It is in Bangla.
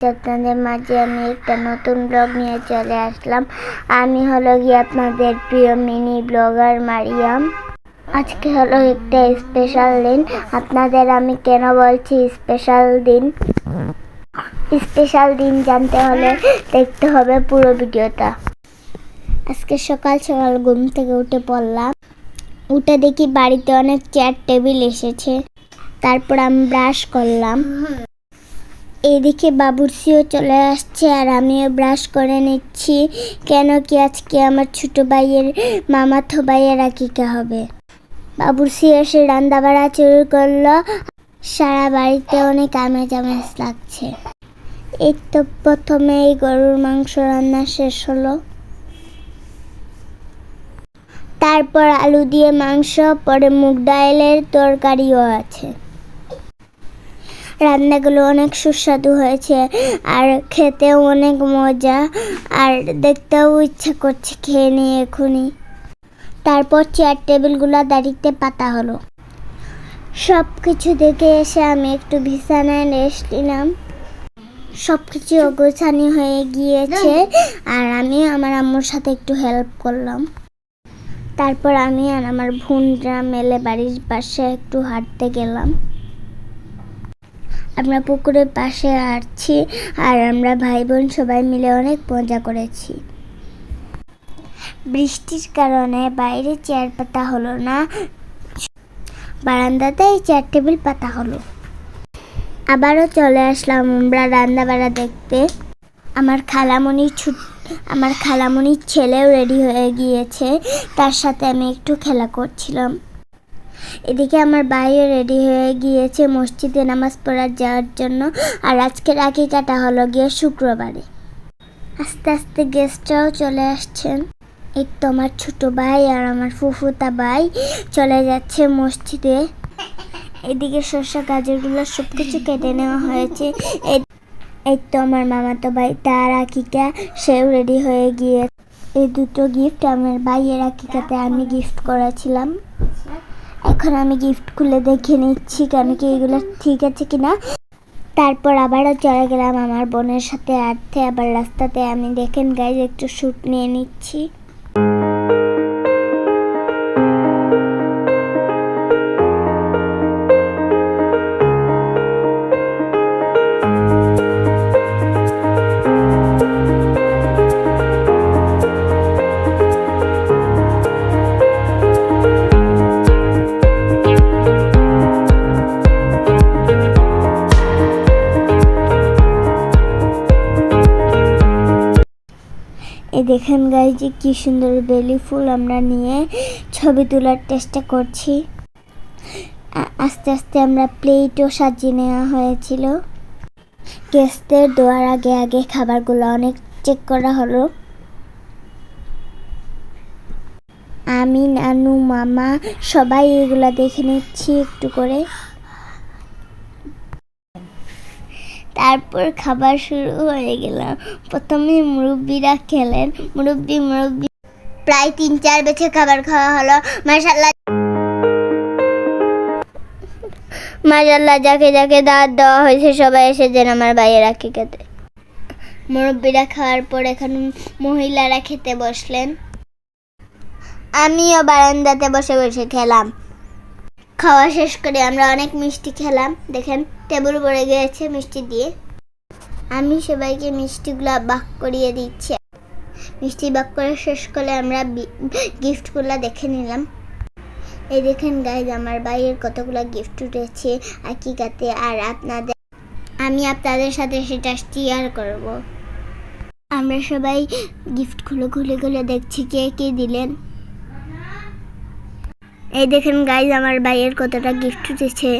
আপনাদের মাঝে আমি একটা নতুন ব্লগ নিয়ে চলে আসলাম। আমি হলো গিয়ে আপনাদের প্রিয় মিনি ব্লগার মারিয়াম। আজকে হলো একটা স্পেশাল দিন। আপনাদের আমি কেন বলছি স্পেশাল দিন? স্পেশাল দিন জানতে হলে দেখতে হবে পুরো ভিডিওটা। আজকে সকাল সকাল ঘুম থেকে উঠে পড়লাম। উঠে দেখি বাড়িতে অনেক চেয়ার টেবিল এসেছে। তারপর আমি ব্রাশ করলাম। এদিকে বাবুর্চিও চলে আসছে আর আমিও ব্রাশ করে নিচ্ছি। কেন কি আজকে আমার ছোট ভাইয়ের মামাতো ভাইয়ের আকিকা হবে। বাবুর্চি এসে রান্না বাড়া শুরু করল। সারা বাড়িতে অনেক আমেজ আমেজ লাগছে। এই তো প্রথমে এই গরুর মাংস রান্না শেষ হলো। তারপর আলু দিয়ে মাংস, পরে মুগ ডালের তরকারিও আছে। রান্নাগুলো অনেক সুস্বাদু হয়েছে আর খেতেও অনেক মজা আর দেখতেও ইচ্ছা করছে খেয়ে নিয়ে এখনই তারপর চেয়ার টেবিলগুলো দাঁড়িতে পাতা হলো। সব কিছু দেখে এসে আমি একটু বিছানায় রেস্ট নিলাম। সব কিছু অগোছানি হয়ে গিয়েছে আর আমি আমার আম্মুর সাথে একটু হেল্প করলাম। তারপর আমি আর আমার বোনরা মেলে বাড়ির পাশে একটু হাঁটতে গেলাম। আমরা পুকুরের পাশে হাঁটছি আর আমরা ভাই বোন সবাই মিলে অনেক মজা করেছি। বৃষ্টির কারণে বাইরে চেয়ার পাতা হলো না। বারান্দাতেই চেয়ার টেবিল পাতা হলো। আবারও চলে আসলাম আমরা রান্না বাড়া দেখতে। আমার খালামণির ছুট আমার খালামণির ছেলেও রেডি হয়ে গিয়েছে। তার সাথে আমি একটু খেলা করছিলাম। এদিকে আমার ভাইও রেডি হয়ে গিয়েছে মসজিদে নামাজ পড়ার যাওয়ার জন্য। আর আজকে রাখি কাটা হলো গিয়ে শুক্রবারে। আস্তে আস্তে গেস্টরাও চলে আসছেন। এই তো আমার ছোট ভাই আর আমার ফুফুতা ভাই চলে যাচ্ছে মসজিদে। এদিকে শসা গাজরগুলো সব কিছু কেটে নেওয়া হয়েছে। এই এই তো আমার মামাতো ভাই, তার আকিকা, সেও রেডি হয়ে গিয়ে এই দুটো গিফট আমার ভাইয়ের আকিকাতে আমি গিফট করেছিলাম। এখন আমি গিফট খুলে দেখে নিচ্ছি কেন কি এগুলো ঠিক আছে কিনা। তারপর আবারও চলে গেলাম আমার বোনের সাথে আর্থে আবার রাস্তাতে আমি দেখেন গাইজ একটু শ্যুট নিয়ে নিচ্ছি। এই দেখেন গাইজ যে কি সুন্দর বেলি ফুল আমরা নিয়ে ছবি তোলার চেষ্টা করছি। আস্তে আস্তে আমরা প্লেটও সাজিয়ে নেওয়া হয়েছিল। গেস্টদের দেওয়ার আগে আগে খাবারগুলো অনেক চেক করা হলো। আমি, নানু, মামা সবাই এগুলো দেখে নিচ্ছি একটু করে। তারপর খাবার শুরু হয়ে গেল। প্রথমে মুরব্বীরা খেলেন। মুরব্বি মুরব্বি প্রায় তিন চার বেছে খাবার খাওয়া হলো। মাসাল্লাহ মাসাল্লাহ যাকে যাকে দাওয়াত দেওয়া হয়েছে, সবাই এসেছেন আমার ভাইয়ের আঁকি খেতে। মুরব্বীরা খাওয়ার পর এখন মহিলারা খেতে বসলেন। আমিও বারান্দাতে বসে বসে খেলাম। খাওয়া শেষ করে আমরা অনেক মিষ্টি খেলাম, দেখেন। টেবিল ভরে গেছে মিষ্টি দিয়ে। আমি সবাইকে মিষ্টিগুলো বাক করিয়ে দিচ্ছি। মিষ্টি বাক করে শেষ করে আমরা গিফটগুলো দেখে নিলাম। এই দেখেন গাইজ আমার ভাইয়ের কতগুলো গিফট উঠেছে আকিকাতে আর আপনাদের আমি আপনাদের সাথে সেটা শেয়ার করব। আমরা সবাই গিফট খুলে খুলে খুলে দেখছি কে কে দিলেন। এই দেখেন গাইজ আমার ভাইয়ের কতটা গিফট উঠেছে।